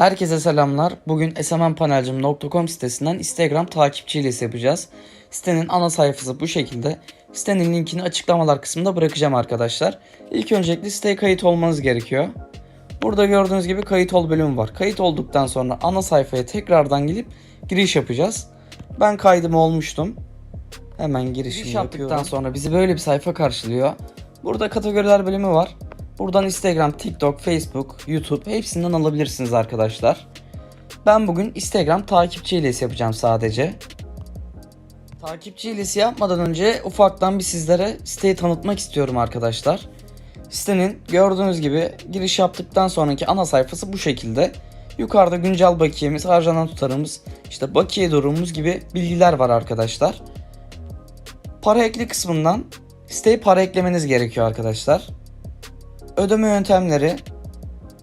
Herkese selamlar. Bugün smnpanelcim.com sitesinden Instagram takipçi hilesi yapacağız. Sitenin ana sayfası bu şekilde. Sitenin linkini açıklamalar kısmında bırakacağım arkadaşlar. İlk öncelikle siteye kayıt olmanız gerekiyor. Burada gördüğünüz gibi kayıt ol bölümü var. Kayıt olduktan sonra ana sayfaya tekrardan gelip giriş yapacağız. Ben kaydımı olmuştum. Hemen girişimi Giriş yaptıktan sonra bizi böyle bir sayfa karşılıyor. Burada kategoriler bölümü var. Buradan Instagram, TikTok, Facebook, YouTube hepsinden alabilirsiniz arkadaşlar. Ben bugün Instagram takipçi hilesi yapacağım sadece. Takipçi hilesi yapmadan önce ufaktan bir sizlere siteyi tanıtmak istiyorum arkadaşlar. Sitenin gördüğünüz gibi giriş yaptıktan sonraki ana sayfası bu şekilde. Yukarıda güncel bakiyemiz, harcanan tutarımız, işte bakiye durumumuz gibi bilgiler var arkadaşlar. Para ekli kısmından siteye para eklemeniz gerekiyor arkadaşlar. Ödeme yöntemleri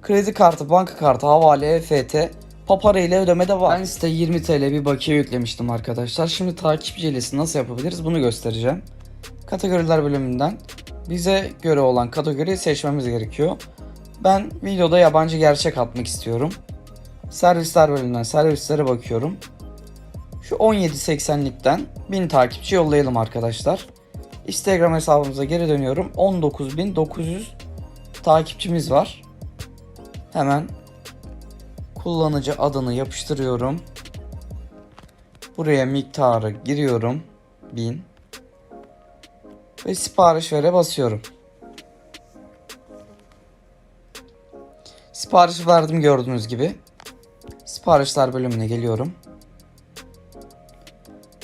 kredi kartı, banka kartı, havale, EFT, papara ile ödeme de var. Ben siteye 20 TL bir bakiye yüklemiştim arkadaşlar. Şimdi takipçi hilesi nasıl yapabiliriz bunu göstereceğim. Kategoriler bölümünden bize göre olan kategoriyi seçmemiz gerekiyor. Ben videoda yabancı gerçek atmak istiyorum. Servisler bölümünden servislere bakıyorum. Şu 17.80'likten 1000 takipçi yollayalım arkadaşlar. Instagram hesabımıza geri dönüyorum. 19.900 takipçimiz var. Hemen kullanıcı adını yapıştırıyorum. Buraya miktarı giriyorum. 1000 ve sipariş vere basıyorum. Sipariş verdim gördüğünüz gibi. Siparişler bölümüne geliyorum.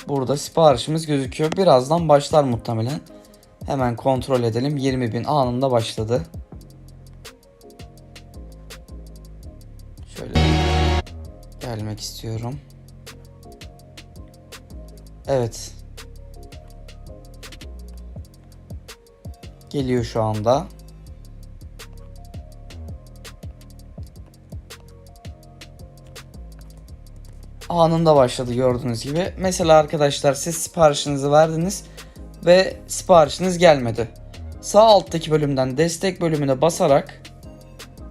Burada siparişimiz gözüküyor. Birazdan başlar muhtemelen. Hemen kontrol edelim. 20.000 anında başladı. Şöyle gelmek istiyorum. Evet. Geliyor şu anda. anında başladı gördüğünüz gibi. Mesela arkadaşlar siz siparişinizi verdiniz ve siparişiniz gelmedi. Sağ alttaki bölümden destek bölümüne basarak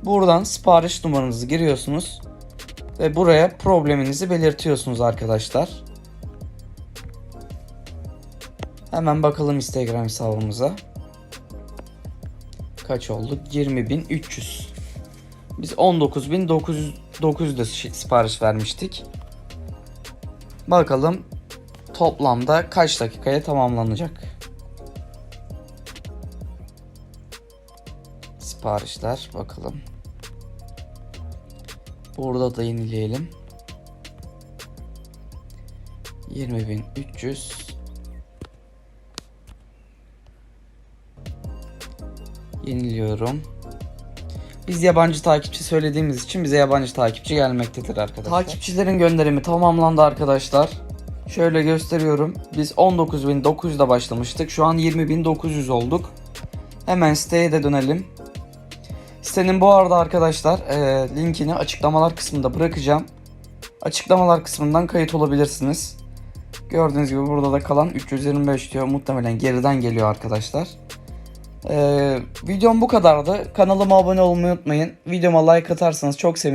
buradan sipariş numaranızı giriyorsunuz ve buraya probleminizi belirtiyorsunuz arkadaşlar. Hemen bakalım Instagram hesabımıza. Kaç olduk? 20.300. Biz 19.900'de sipariş vermiştik. Bakalım toplamda kaç dakikaya tamamlanacak. Siparişler bakalım. Burada da yenileyelim. 20.300 Yeniliyorum. Biz yabancı takipçi söylediğimiz için bize yabancı takipçi gelmektedir arkadaşlar. Takipçilerin gönderimi tamamlandı arkadaşlar. Şöyle gösteriyorum. Biz 19.900'da başlamıştık. Şu an 20.900 olduk. Hemen siteye de dönelim. Sitenin bu arada arkadaşlar e, linkini açıklamalar kısmında bırakacağım. Açıklamalar kısmından kayıt olabilirsiniz. Gördüğünüz gibi burada da kalan 325 diyor. Muhtemelen geriden geliyor arkadaşlar. Ee, videom bu kadardı. Kanalıma abone olmayı unutmayın. Videoma like atarsanız çok sevinirim.